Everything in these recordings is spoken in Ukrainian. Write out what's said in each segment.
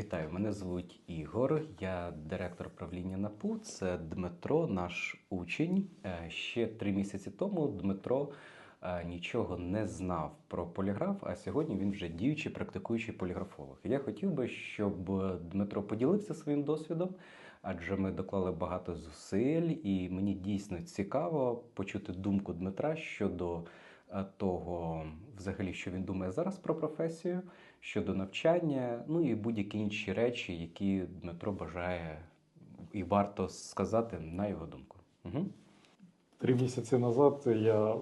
Вітаю, мене звуть Ігор. Я директор правління НАПУ. Це Дмитро, наш учень. Е, Ще три місяці тому Дмитро е, нічого не знав про поліграф, а сьогодні він вже діючий практикуючий поліграфолог. Я хотів би, щоб Дмитро поділився своїм досвідом, адже ми доклали багато зусиль, і мені дійсно цікаво почути думку Дмитра щодо е, того, взагалі, що він думає зараз про професію щодо навчання, ну і будь-які інші речі, які Дмитро бажає і варто сказати на його думку. Угу. Три місяці назад я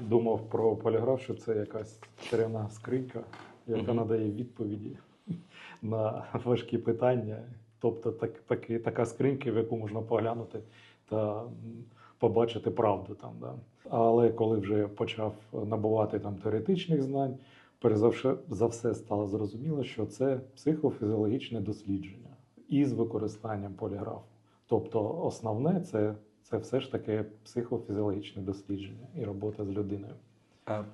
думав про поліграф, що це якась чарівна скринька, яка Мгм. надає відповіді на важкі питання. Тобто так, таки, така скринька, в яку можна поглянути та побачити правду там. Да. Але коли вже почав набувати там теоретичних знань, перш за все, стало зрозуміло, що це психофізіологічне дослідження із використанням поліграфу. Тобто основне це, це все ж таки психофізіологічне дослідження і робота з людиною. А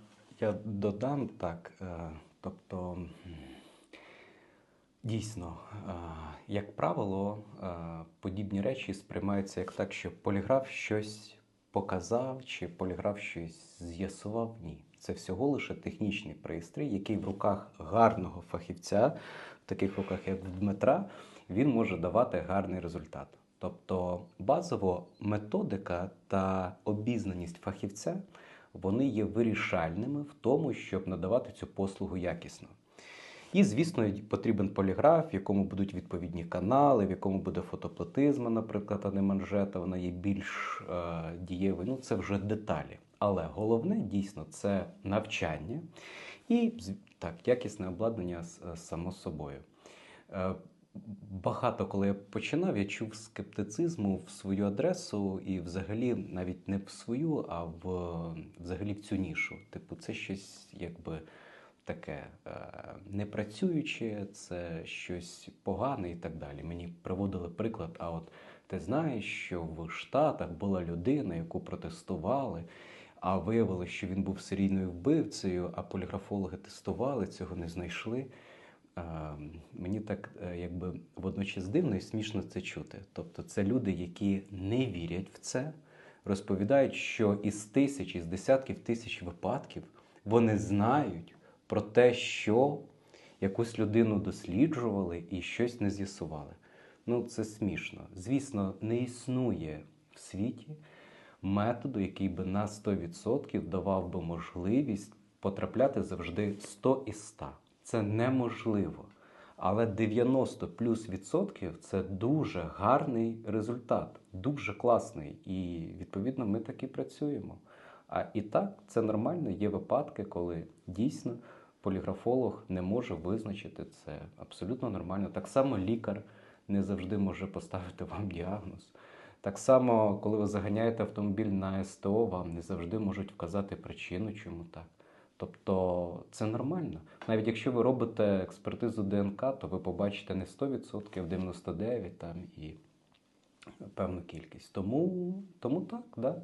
я додам так. е, Тобто, дійсно, е, як правило, е, подібні речі сприймаються як так, що поліграф щось показав, чи поліграф щось з'ясував. Ні. Це всього лише технічний пристрій, який в руках гарного фахівця, в таких руках, як в Дмитра, він може давати гарний результат. Тобто базово методика та обізнаність фахівця вони є вирішальними в тому, щоб надавати цю послугу якісно. І, звісно, потрібен поліграф, в якому будуть відповідні канали, в якому буде фотоплатизма, наприклад, а не манжета, вона є більш е, дієвою. Ну, це вже деталі. Але головне дійсно це навчання і так, якісне обладнання е, само собою. Е, Багато, коли я починав, я чув скептицизму в свою адресу, і взагалі навіть не в свою, а в взагалі в цю нішу. Типу, це щось якби таке е, непрацююче, це щось погане і так далі. Мені приводили приклад, а от ти знаєш, що в Штатах була людина, яку протестували, а виявилося, що він був серійною вбивцею, а поліграфологи тестували, цього не знайшли. Мені так е, якби водночас дивно і смішно це чути. Тобто, це люди, які не вірять в це, розповідають, що із тисяч, із десятків тисяч випадків вони знають про те, що якусь людину досліджували і щось не з'ясували. Ну, це смішно. Звісно, не існує в світі методу, який би на 100% давав би можливість потрапляти завжди 100 із 100. Це неможливо. Але 90 плюс відсотків це дуже гарний результат, дуже класний. І відповідно ми так і працюємо. А і так, це нормально. Є випадки, коли дійсно поліграфолог не може визначити це. Абсолютно нормально. Так само лікар не завжди може поставити вам діагноз. Так само, коли ви заганяєте автомобіль на СТО, вам не завжди можуть вказати причину, чому так. Тобто це нормально. Навіть якщо ви робите експертизу ДНК, то ви побачите не 100%, а 99% там і певну кількість. Тому, тому так, да.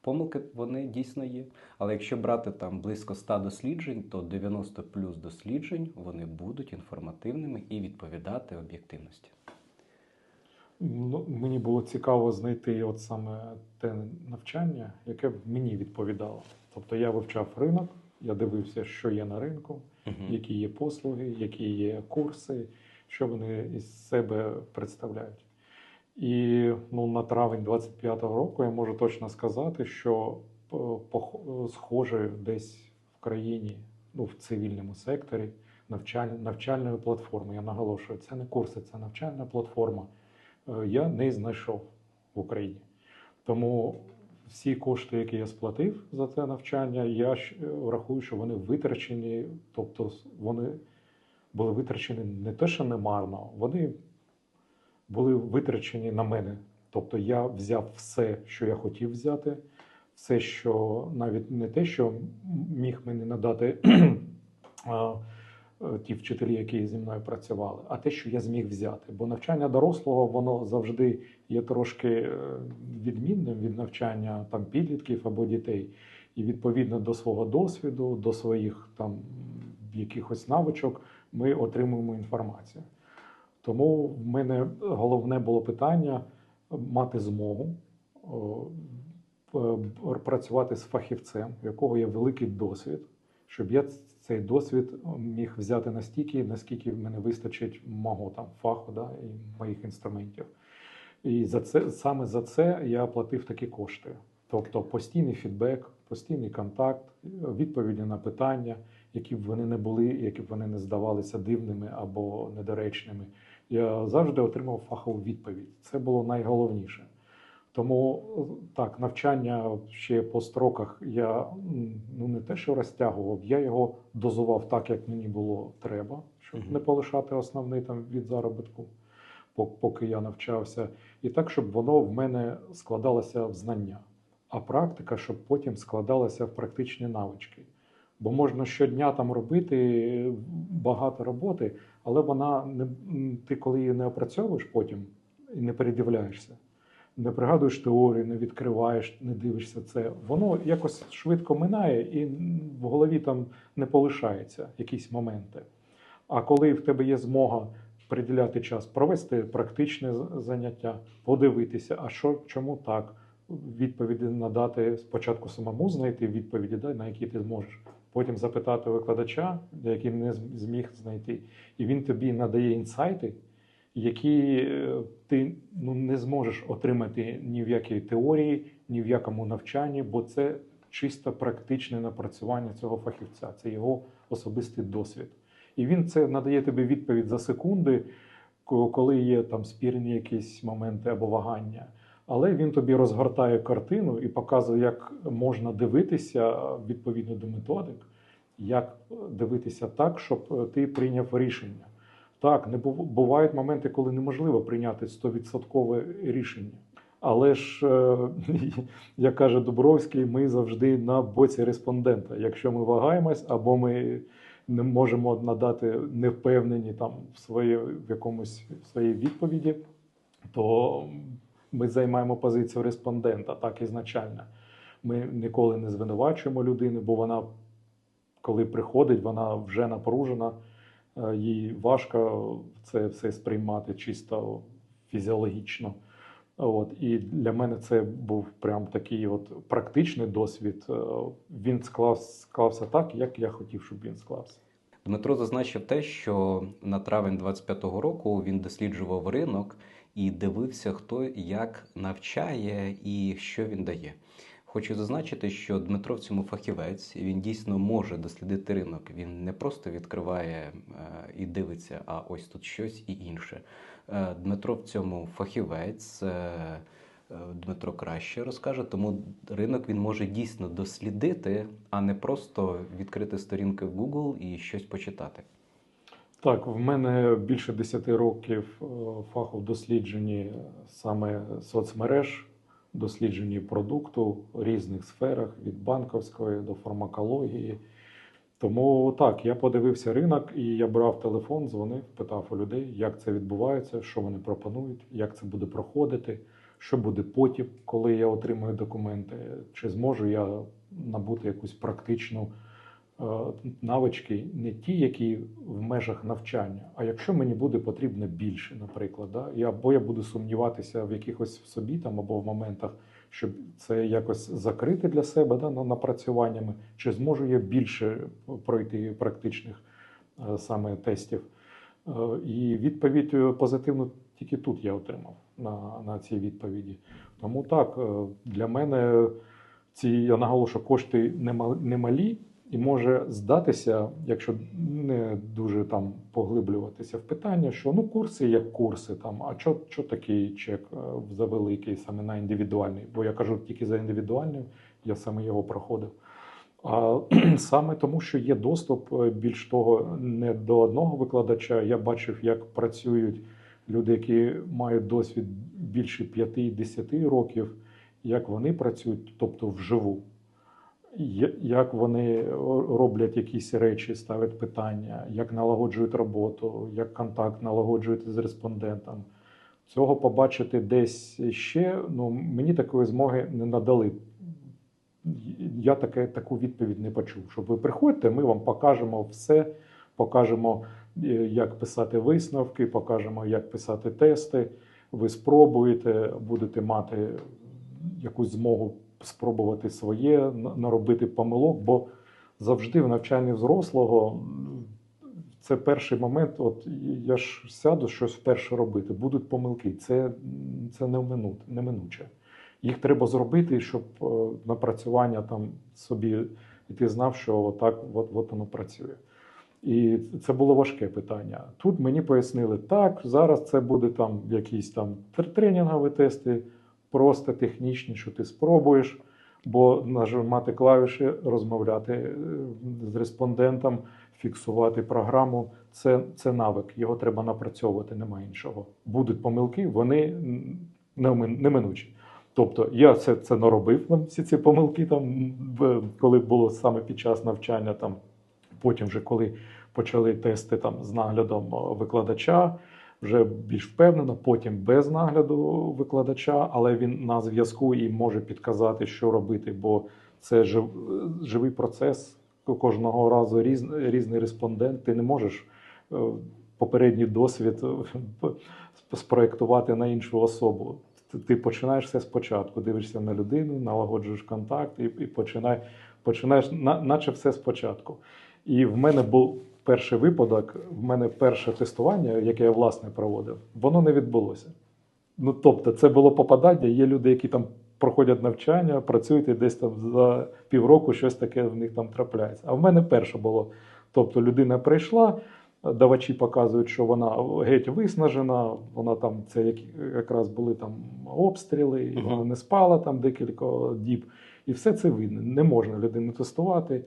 Помилки вони дійсно є. Але якщо брати там близько 100 досліджень, то 90 плюс досліджень вони будуть інформативними і відповідати об'єктивності. Ну, мені було цікаво знайти от саме те навчання, яке б мені відповідало. Тобто я вивчав ринок, я дивився, що є на ринку, які є послуги, які є курси, що вони із себе представляють. І ну, на травень 25-го року я можу точно сказати, що е, схоже десь в країні, ну, в цивільному секторі, навчаль, навчальної платформи. Я наголошую, це не курси, це навчальна платформа. Е, Я не знайшов в Україні. Тому всі кошти, які я сплатив за це навчання, я е, рахую, що вони витрачені, тобто вони були витрачені не те, що не марно, вони були витрачені на мене. Тобто я взяв все, що я хотів взяти, все, що навіть не те, що міг мені надати ті вчителі, які зі мною працювали, а те, що я зміг взяти. Бо навчання дорослого, воно завжди є трошки е, відмінним від навчання там підлітків або дітей. І відповідно до свого досвіду, до своїх там якихось навичок, ми отримуємо інформацію. Тому в мене головне було питання мати змогу п- працювати з фахівцем, у якого є великий досвід, щоб я цей досвід міг взяти настільки, наскільки мене вистачить мого там фаху да, і моїх інструментів. І за це саме за це я платив такі кошти. Тобто постійний фідбек, постійний контакт, відповіді на питання, які б вони не були, які б вони не здавалися дивними або недоречними. Я завжди отримав фахову відповідь. Це було найголовніше. Тому так, навчання ще по строках я ну не те, що розтягував, я його дозував так, як мені було треба, щоб не полишати основний там від заробітку, поки я навчався, і так, щоб воно в мене складалося в знання, а практика, щоб потім складалася в практичні навички. Бо можна щодня там робити багато роботи, але вона не ти, коли її не опрацьовуєш потім і не передивляєшся, не пригадуєш теорію, не відкриваєш, не дивишся це. Воно якось швидко минає і в голові там не полишається якісь моменти. А коли в тебе є змога приділяти час, провести практичне заняття, подивитися, а що, чому так, відповіді надати спочатку самому знайти відповіді, да, на які ти зможеш, потім запитати викладача, який не зміг знайти, і він тобі надає інсайти, які е, ти ну, не зможеш отримати ні в якій теорії, ні в якому навчанні, бо це чисто практичне напрацювання цього фахівця, це його особистий досвід. І він це надає тобі відповідь за секунди, коли є там спірні якісь моменти або вагання. Але він тобі розгортає картину і показує, як можна дивитися відповідно до методик, як дивитися так, щоб е, ти прийняв рішення. Так, не бу- бувають моменти, коли неможливо прийняти 100% рішення. Але ж, е, як каже Дубровський, ми завжди на боці респондента. Якщо ми вагаємось або ми не можемо надати невпевнені там в, своє, в якомусь в своїй відповіді, то ми займаємо позицію респондента, так ізначально. Ми ніколи не звинувачуємо людину, бо вона, коли приходить, вона вже напружена, їй важко це все сприймати чисто фізіологічно. От, і для мене це був прям такий от практичний досвід. Е, Він склав, склався так, як я хотів, щоб він склався. Дмитро зазначив те, що на травень 25-го року він досліджував ринок і дивився, хто як навчає і що він дає. Хочу зазначити, що Дмитро в цьому фахівець, і він дійсно може дослідити ринок. Він не просто відкриває е, і дивиться, а ось тут щось і інше. Е, Дмитро в цьому фахівець. е, Дмитро краще розкаже, тому ринок він може дійсно дослідити, а не просто відкрити сторінки в Google і щось почитати. Так, в мене більше 10 років фаху в дослідженні саме соцмереж, дослідженні продукту в різних сферах від банковської до фармакології. Тому так, я подивився ринок і я брав телефон, дзвонив, питав у людей, як це відбувається, що вони пропонують, як це буде проходити, що буде потім, коли я отримую документи, чи зможу я набути якусь практичну навички, не ті, які в межах навчання, а якщо мені буде потрібно більше, наприклад, да? або я буду сумніватися в якихось в собі там або в моментах, щоб це якось закрити для себе да, напрацюваннями, чи зможу я більше пройти практичних е, саме тестів. Е, І відповідь е, позитивну тільки тут я отримав на, на ці відповіді. Тому так, е, для мене ці я наголошую, кошти нема- немалі, і може здатися, якщо не дуже там поглиблюватися в питання, що ну курси як курси, там, а що, що такий чек е, за великий, саме на індивідуальний? Бо я кажу тільки за індивідуальний, я саме його проходив. А саме тому, що є доступ е, більш того, не до одного викладача. Я бачив, як працюють люди, які мають досвід більше 5-10 років, як вони працюють, тобто вживу. Як вони роблять якісь речі, ставлять питання, як налагоджують роботу, як контакт налагоджують з респондентом. Цього побачити десь ще, ну мені такої змоги не надали. Я таке, таку відповідь не почув. Щоб ви приходьте, ми вам покажемо все, покажемо е, як писати висновки, покажемо, як писати тести. Ви спробуєте, будете мати якусь змогу спробувати своє, наробити помилок, бо завжди в навчанні взрослого це перший момент. От я ж сяду щось вперше робити. Будуть помилки. Це, це неминуче. Їх треба зробити, щоб е, напрацювання там собі, і ти знав, що отак от, от воно працює. І це було важке питання. Тут мені пояснили, так, зараз це буде там якісь там тренінгові тести, просто технічні, що ти спробуєш, бо нажимати клавіші, розмовляти е, з респондентом, фіксувати програму це, це навик, його треба напрацьовувати, немає іншого. Будуть помилки, вони неминучі. Тобто я це, це наробив там, всі ці помилки, там, коли було саме під час навчання, там, потім, вже коли почали тести там, з наглядом викладача, вже більш впевнено, потім без нагляду викладача, але він на зв'язку і може підказати, що робити, бо це жив, живий процес. Кожного разу різ, різний респондент. Ти не можеш е, попередній досвід спроектувати на іншу особу. Ти починаєш все спочатку, дивишся на людину, налагоджуєш контакт і, і починай, починаєш, на, наче все спочатку. І в мене був перший випадок, в мене перше тестування, яке я власне проводив, воно не відбулося. Ну, тобто, це було попадання. Є люди, які там проходять навчання, працюють і десь там за півроку щось таке в них там трапляється. А в мене перше було. Тобто людина прийшла, давачі показують, що вона геть виснажена, вона там це як, якраз були там обстріли, і вона не спала там декілька діб. І все це видно. Не можна людину тестувати.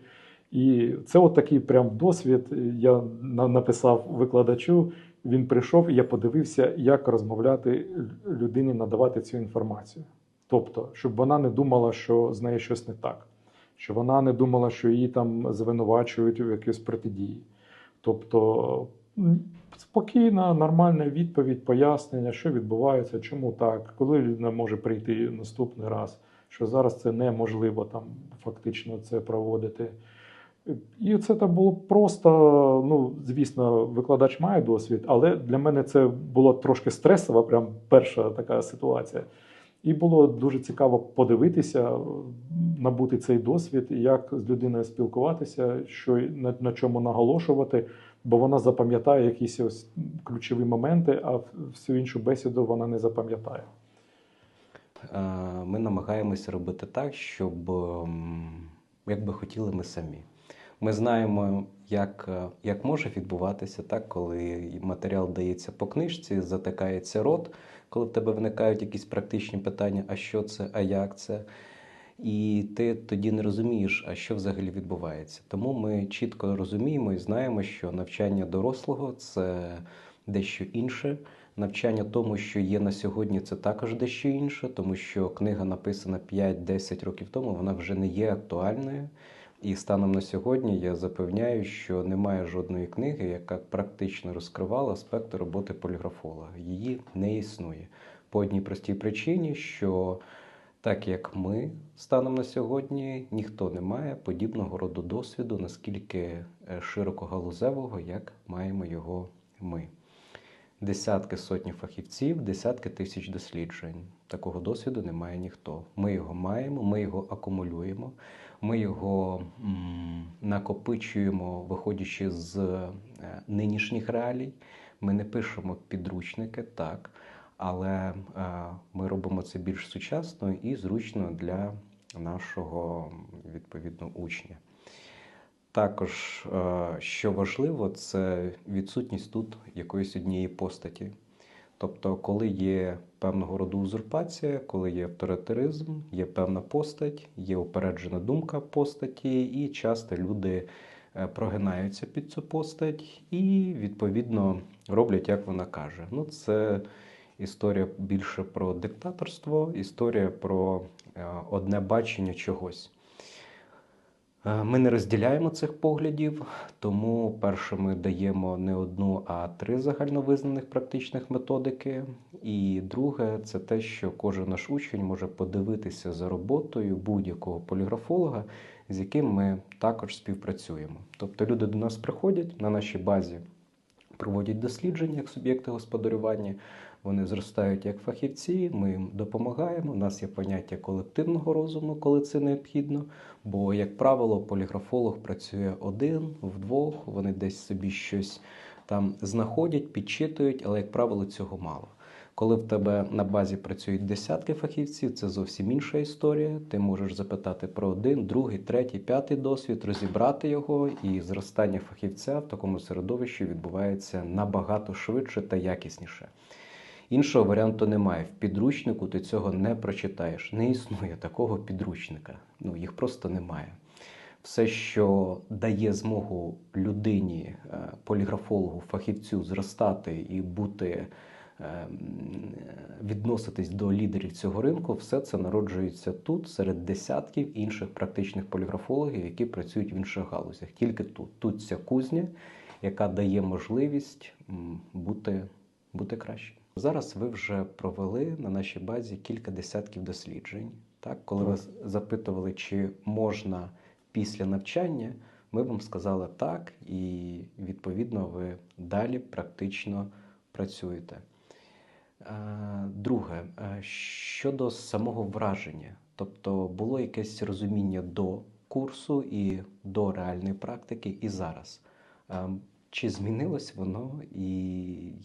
І це от такий прям досвід. Я написав викладачу. Він прийшов, і я подивився, як розмовляти людині, надавати цю інформацію. Тобто, щоб вона не думала, що з нею щось не так, щоб вона не думала, що її там звинувачують у якійсь протидії. Тобто спокійна, нормальна відповідь, пояснення, що відбувається, чому так, коли людина може прийти наступний раз, що зараз це неможливо там фактично це проводити. І це так було просто. Ну, звісно, викладач має досвід, але для мене це було трошки стресова, прям перша така ситуація. І було дуже цікаво подивитися, набути цей досвід, як з людиною спілкуватися, що на, на чому наголошувати, бо вона запам'ятає якісь ось ключові моменти, а всю іншу бесіду вона не запам'ятає. Е, Ми намагаємося робити так, щоб ем, як би хотіли ми самі. Ми знаємо, як, е, як може відбуватися так, коли матеріал дається по книжці, затикається рот, коли в тебе виникають якісь практичні питання, а що це, а як це. І ти тоді не розумієш, а що взагалі відбувається. Тому ми чітко розуміємо і знаємо, що навчання дорослого це дещо інше. Навчання тому, що є на сьогодні, це також дещо інше, тому що книга написана 5-10 років тому, вона вже не є актуальною. І станом на сьогодні я запевняю, що немає жодної книги, яка практично розкривала аспекти роботи поліграфолога. Її не існує по одній простій причині, що так як ми станом на сьогодні, ніхто не має подібного роду досвіду, наскільки е, широкогалузевого, як маємо його ми. Десятки сотні фахівців, десятки тисяч досліджень. Такого досвіду не має ніхто. Ми його маємо, ми його акумулюємо, ми його накопичуємо, виходячи з е, нинішніх реалій. Ми не пишемо підручники, так, але е, ми робимо це більш сучасно і зручно для нашого відповідно учня. Також, е, що важливо, це відсутність тут якоїсь однієї постаті. Тобто, коли є певного роду узурпація, коли є авторитаризм, є певна постать, є упереджена думка постаті, і часто люди е, прогинаються під цю постать і, відповідно, роблять, як вона каже. Ну, це історія більше про диктаторство, історія про е, одне бачення чогось. Е, Ми не розділяємо цих поглядів, тому перше ми даємо не одну, а три загальновизнаних практичних методики. І друге, це те, що кожен наш учень може подивитися за роботою будь-якого поліграфолога, з яким ми також співпрацюємо. Тобто люди до нас приходять на нашій базі. проводять дослідження як суб'єкти господарювання. Вони зростають як фахівці, ми їм допомагаємо. У нас є поняття колективного розуму, коли це необхідно. Бо, як правило, поліграфолог працює один, вдвох, вони десь собі щось там знаходять, підчитують, але, як правило, цього мало. Коли в тебе на базі працюють десятки фахівців, це зовсім інша історія. Ти можеш запитати про один, другий, третій, п'ятий досвід, розібрати його, і зростання фахівця в такому середовищі відбувається набагато швидше та якісніше. Іншого варіанту немає. В підручнику ти цього не прочитаєш. Не існує такого підручника. Ну їх просто немає. Все, що дає змогу людині, е, поліграфологу, фахівцю зростати і бути е, відноситись до лідерів цього ринку, все це народжується тут, серед десятків інших практичних поліграфологів, які працюють в інших галузях. Тільки тут. Тут ця кузня, яка дає можливість бути, бути краще. Зараз ви вже провели на нашій базі кілька десятків досліджень. Так, коли Так. вас запитували, чи можна після навчання, ми вам сказали так, і відповідно ви далі практично працюєте. Е, Друге, е, щодо самого враження, тобто було якесь розуміння до курсу і до реальної практики, і зараз. Е, Чи змінилось воно і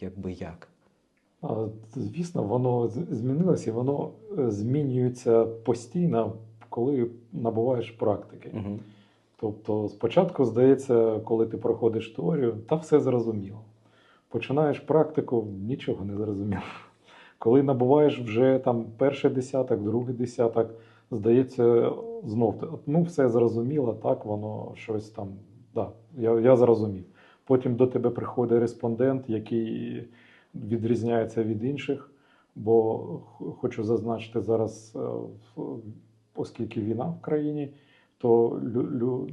якби як? Звісно, воно змінилося і воно е, змінюється постійно, коли набуваєш практики. Угу. Тобто, спочатку здається, коли ти проходиш теорію, та все зрозуміло. Починаєш практику, нічого не зрозуміло. Коли набуваєш вже там перший десяток, другий десяток, здається, знов ну все зрозуміло, так воно щось там. Да, я, я зрозумів. Потім до тебе приходить респондент, який відрізняється від інших. Бо хочу зазначити зараз, е, оскільки війна в країні, то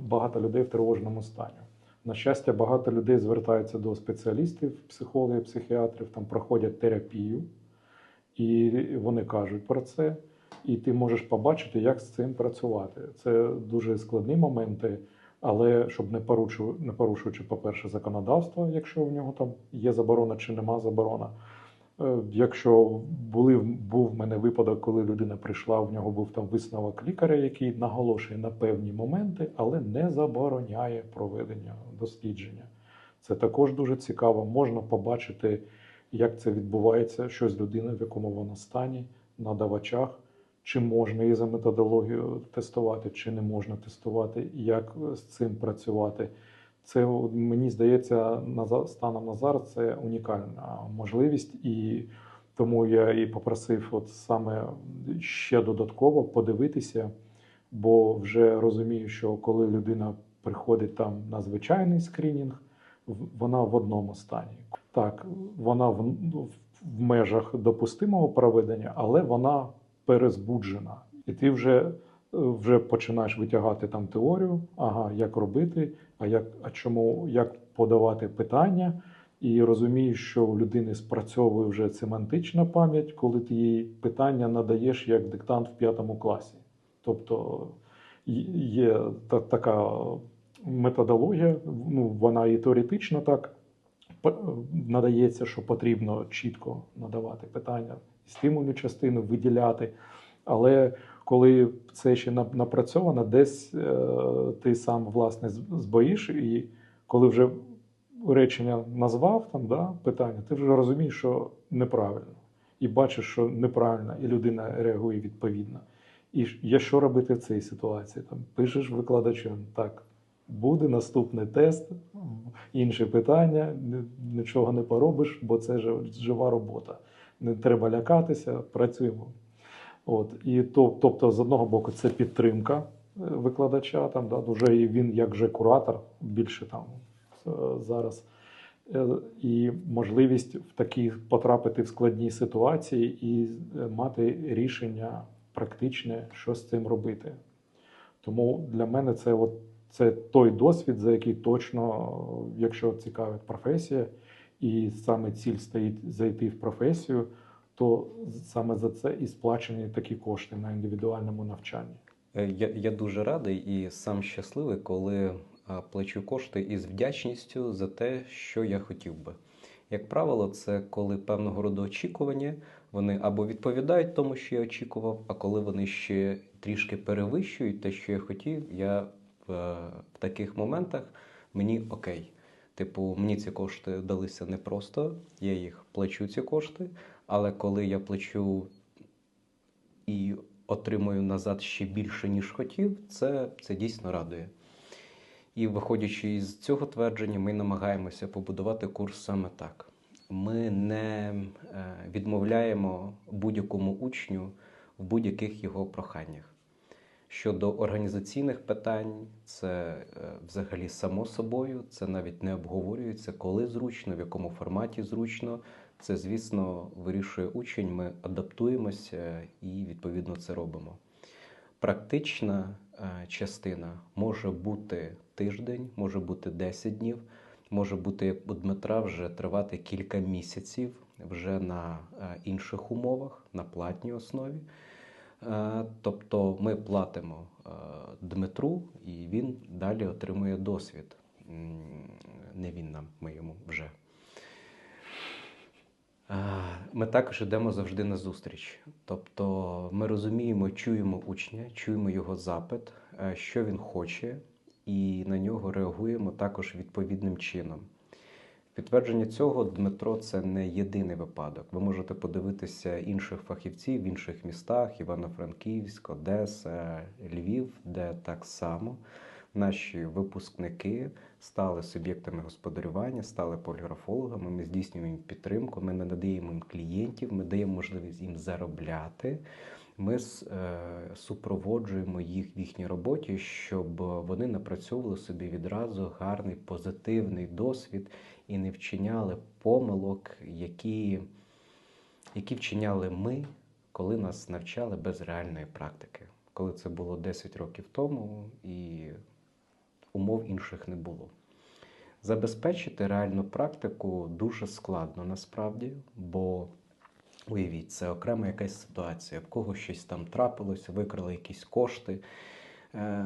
багато людей в тривожному стані. На щастя, багато людей звертаються до спеціалістів, психологів, психіатрів, там проходять терапію, і вони кажуть про це. І ти можеш побачити, як з цим працювати. Це дуже складні моменти, але щоб не порушу, не порушуючи, по-перше, законодавство, якщо в нього там є заборона чи нема заборона. Е, Якщо були, був в мене випадок, коли людина прийшла, в нього був там висновок лікаря, який наголошує на певні моменти, але не забороняє проведення дослідження. Це також дуже цікаво. Можна побачити, як це відбувається, що з людиною, в якому вона стані, надавачах, чи можна її за методологією тестувати, чи не можна тестувати, як з цим працювати. Це мені здається, станом на зараз це унікальна можливість, і тому я і попросив, от саме ще додатково подивитися, бо вже розумію, що коли людина приходить там на звичайний скринінг, вона в одному стані. Так, вона в, в межах допустимого проведення, але вона перезбуджена. І ти вже, е, вже починаєш витягати там теорію, ага, як робити, а як, а чому, як подавати питання, і розумієш, що у людини спрацьовує вже семантична пам'ять, коли ти їй питання надаєш як диктант в п'ятому класі. Тобто є та, така методологія, ну, вона і теоретично так надається, що потрібно чітко надавати питання, стимульну частину виділяти. Але коли це ще напрацьовано, десь е, ти сам власне збоїш, і коли вже речення назвав там да, питання, ти вже розумієш, що неправильно. І бачиш, що неправильно, і людина реагує відповідно. І є що робити в цій ситуації? Там пишеш викладачем, так, буде наступний тест, інші питання, нічого не поробиш, бо це жива робота. Не треба лякатися, працюємо. От, і то, тобто, з одного боку, це підтримка е, викладача, там, да, вже і він як же куратор більше там е, зараз. Е, І можливість в такі потрапити в складні ситуації і мати рішення практичне, що з цим робити. Тому для мене це, от, це той досвід, за який точно, якщо цікавить професія, і саме ціль стоїть зайти в професію, то саме за це і сплачені такі кошти на індивідуальному навчанні. Е, Я, я дуже радий і сам щасливий, коли плачу кошти із вдячністю за те, що я хотів би. Як правило, це коли певного роду очікування вони або відповідають тому, що я очікував, а коли вони ще трішки перевищують те, що я хотів, я в, в таких моментах мені окей. Типу, мені ці кошти далися непросто, я їх плачу ці кошти, але коли я плачу і отримую назад ще більше, ніж хотів, це, це дійсно радує. І виходячи із цього твердження, ми намагаємося побудувати курс саме так. Ми не е, відмовляємо будь-якому учню в будь-яких його проханнях. Щодо організаційних питань, це е, взагалі само собою, це навіть не обговорюється, коли зручно, в якому форматі зручно. Це, звісно, вирішує учень. Ми адаптуємося і відповідно це робимо. Практична е, частина може бути тиждень, може бути 10 днів, може бути як у Дмитра вже тривати кілька місяців вже на е, інших умовах, на платній основі. Е, Тобто ми платимо е, Дмитру, і він далі отримує досвід. Не він нам, ми йому вже. Е, Ми також йдемо завжди на зустріч. Тобто ми розуміємо, чуємо учня, чуємо його запит, що він хоче, і на нього реагуємо також відповідним чином. Підтвердження цього Дмитро це не єдиний випадок. Ви можете подивитися інших фахівців в інших містах: Івано-Франківськ, Одеса, Львів, де так само наші випускники стали суб'єктами господарювання, стали поліграфологами. Ми здійснюємо їм підтримку, ми не надаємо їм клієнтів, ми даємо можливість їм заробляти. Ми е, супроводжуємо їх в їхній роботі, щоб вони напрацьовували собі відразу гарний позитивний досвід і не вчиняли помилок, які, які вчиняли ми, коли нас навчали без реальної практики. Коли це було 10 років тому і умов інших не було. Забезпечити реальну практику дуже складно насправді, бо уявіть, це окрема якась ситуація, в кого щось там трапилось, викрали якісь кошти. Е,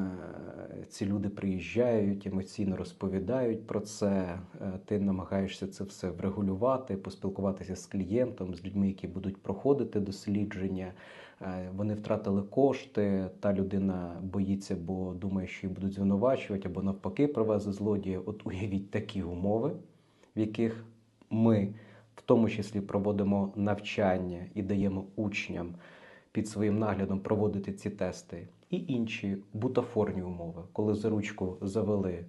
Ці люди приїжджають, емоційно розповідають про це. Е, Ти намагаєшся це все врегулювати, поспілкуватися з клієнтом, з людьми, які будуть проходити дослідження. Е, Вони втратили кошти. Та людина боїться, бо думає, що її будуть звинувачувати, або навпаки привезе злодія. От уявіть такі умови, в яких ми в тому числі проводимо навчання і даємо учням під своїм наглядом проводити ці тести, і інші бутафорні умови, коли за ручку завели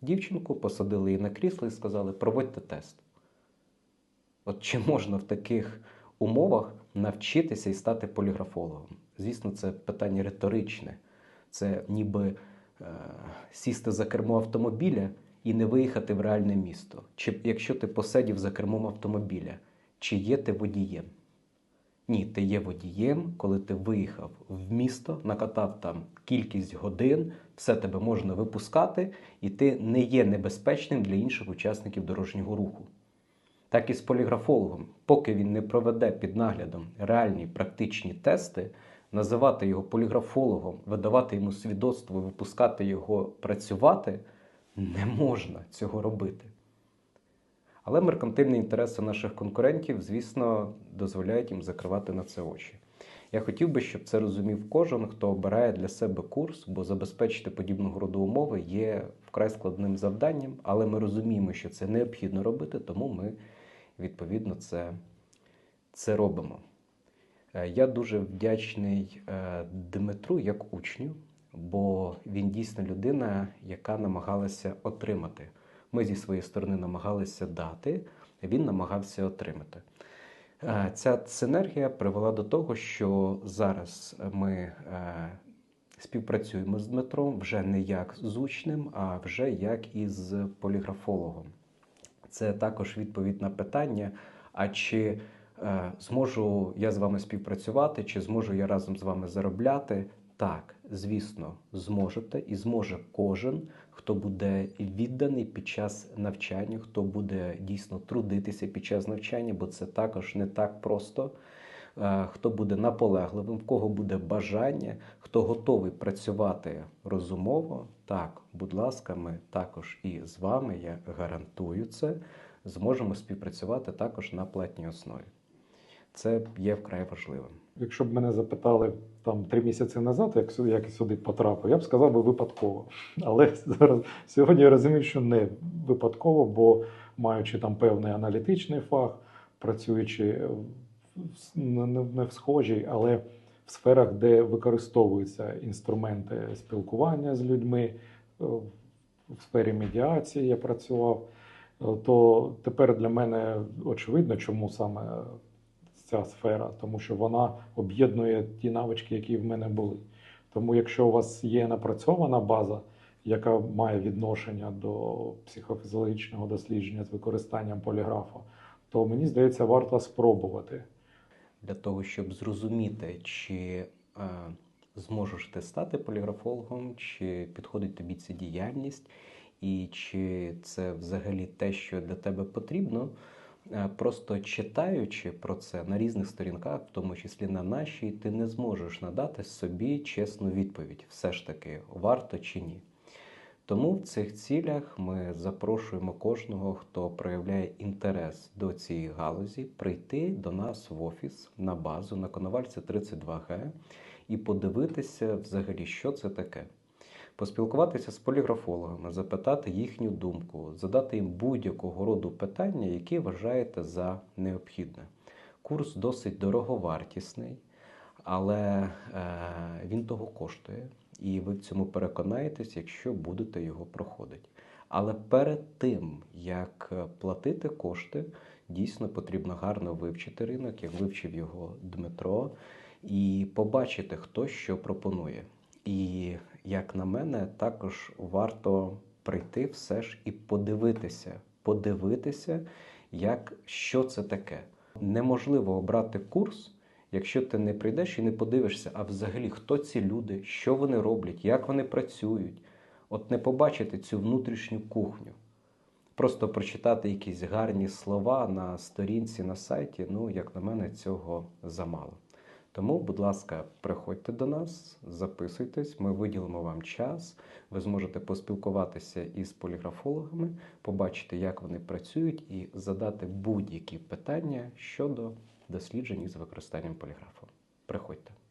дівчинку, посадили її на крісло і сказали: проводьте тест. От чи можна в таких умовах навчитися і стати поліграфологом? Звісно, це питання риторичне. Це ніби е, сісти за кермо автомобіля і не виїхати в реальне місто. Чи якщо ти посидів за кермом автомобіля, чи є ти водієм? Ні, ти є водієм, коли ти виїхав в місто, накатав там кількість годин, все тебе можна випускати, і ти не є небезпечним для інших учасників дорожнього руху. Так і з поліграфологом, поки він не проведе під наглядом реальні практичні тести, називати його поліграфологом, видавати йому свідоцтво, випускати його працювати, не можна цього робити. Але меркантильні інтереси наших конкурентів, звісно, дозволяють їм закривати на це очі. Я хотів би, щоб це розумів кожен, хто обирає для себе курс, бо забезпечити подібного роду умови є вкрай складним завданням, але ми розуміємо, що це необхідно робити, тому ми відповідно це, це робимо. Е, Я дуже вдячний е, Дмитру як учню, бо він дійсно людина, яка намагалася отримати. Ми зі своєї сторони намагалися дати, він намагався отримати. Е, Ця синергія привела до того, що зараз ми е, співпрацюємо з Дмитром вже не як з учнем, а вже як із поліграфологом. Це також відповідь на питання: а чи е, зможу я з вами співпрацювати, чи зможу я разом з вами заробляти? Так, звісно, зможете і зможе кожен, хто буде відданий під час навчання, хто буде дійсно трудитися під час навчання, бо це також не так просто. Е, Хто буде наполегливим, в кого буде бажання, хто готовий працювати розумово, так, будь ласка, ми також і з вами, я гарантую це. зможемо співпрацювати також на платній основі. Це є вкрай важливим. Якщо б мене запитали там три місяці назад, як як сюди потрапив, я б сказав би випадково. Але зараз сьогодні я розумію, що не випадково, бо маючи там певний аналітичний фах, працюючи не в схожій, але в сферах, де використовуються інструменти спілкування з людьми, е, в сфері медіації я працював, е, то тепер для мене очевидно, чому саме ця сфера, тому що вона об'єднує ті навички, які в мене були. Тому, якщо у вас є напрацьована база, яка має відношення до психофізіологічного дослідження з використанням поліграфа, то мені здається, варто спробувати. для того, щоб зрозуміти, чи е, зможеш ти стати поліграфологом, чи підходить тобі ця діяльність, і чи це взагалі те, що для тебе потрібно. Е, Просто читаючи про це на різних сторінках, в тому числі на нашій, ти не зможеш надати собі чесну відповідь, все ж таки, варто чи ні. Тому в цих цілях ми запрошуємо кожного, хто проявляє інтерес до цієї галузі, прийти до нас в офіс на базу на Коновальця 32Г і подивитися взагалі, що це таке. Поспілкуватися з поліграфологами, запитати їхню думку, задати їм будь-якого роду питання, які вважаєте за необхідне. Курс досить дороговартісний, але е, він того коштує, і ви в цьому переконаєтесь, якщо будете його проходити. Але перед тим, як платити кошти, дійсно потрібно гарно вивчити ринок, як вивчив його Дмитро, і побачити, хто що пропонує. І як на мене, також варто прийти все ж і подивитися, подивитися, як що це таке. Неможливо обрати курс, якщо ти не прийдеш і не подивишся, а взагалі хто ці люди, що вони роблять, як вони працюють. От не побачити цю внутрішню кухню. Просто прочитати якісь гарні слова на сторінці на сайті, ну, як на мене, цього замало. Тому, будь ласка, приходьте до нас, записуйтесь, ми виділимо вам час. Ви зможете поспілкуватися із поліграфологами, побачити, як вони працюють, і задати будь-які питання щодо досліджень із використанням поліграфу. Приходьте.